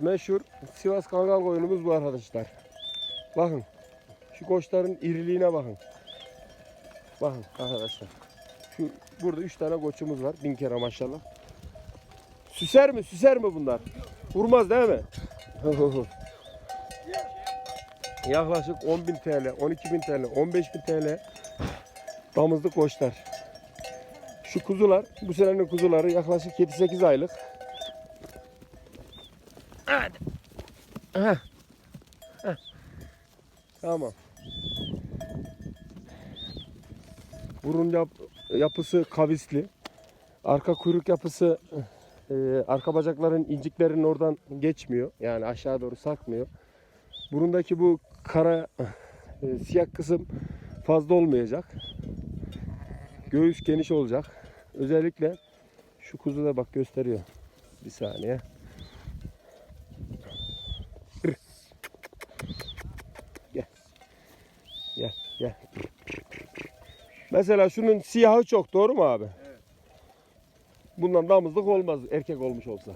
Meşhur Sivas Kangal koyunumuz bu arkadaşlar. Bakın. Şu koçların iriliğine bakın. Bakın arkadaşlar. Şu burada 3 tane koçumuz var. Bin kere maşallah. Süser mi? Süser mi bunlar? Vurmaz değil mi? Yaklaşık 10.000 TL, 12.000 TL, 15.000 TL damızlık koçlar. Şu kuzular, bu senenin kuzuları yaklaşık 7-8 aylık. Hadi. Tamam. Burun yap, yapısı kavisli. Arka kuyruk yapısı e, arka bacakların inciklerinin oradan geçmiyor. Yani aşağı doğru sarkmıyor. Burundaki bu kara e, siyah kısım fazla olmayacak. Göğüs geniş olacak. Özellikle şu kuzu da bak gösteriyor. Bir saniye. Mesela şunun siyahı çok doğru mu abi? Evet. Bundan damızlık olmaz erkek olmuş olsa.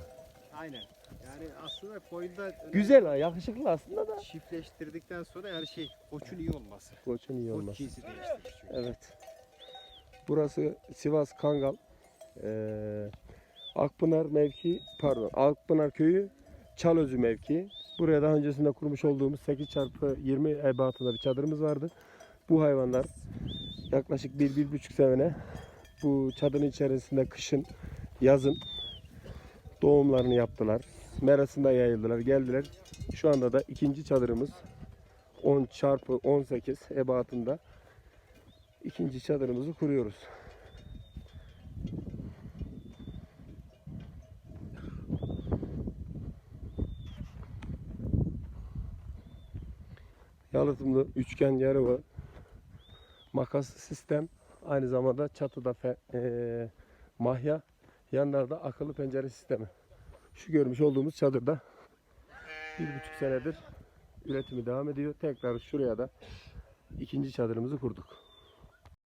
Aynen. Yani aslında koyunda Güzel ha, yakışıklı aslında da. çiftleştirdikten sonra yani şey koçun iyi olması. Koçun iyi Koç olmaz. cinsi değiştirir çünkü. Evet. Burası Sivas Kangal. Ee, Akpınar mevki, pardon Akpınar köyü Çalözü mevki. Buraya daha öncesinde kurmuş olduğumuz 8 çarpı 20 ebatında bir çadırımız vardı. Bu hayvanlar yaklaşık 1-1,5 sene bu çadırın içerisinde kışın, yazın doğumlarını yaptılar. Merasında yayıldılar, geldiler. Şu anda da ikinci çadırımız 10 çarpı 18 ebatında ikinci çadırımızı kuruyoruz. Yalıtımlı üçgen yarı var. Makas sistem. Aynı zamanda çatıda fe, eee, mahya. Yanlarda akıllı pencere sistemi. Şu görmüş olduğumuz çadırda bir buçuk senedir üretimi devam ediyor. Tekrar şuraya da ikinci çadırımızı kurduk.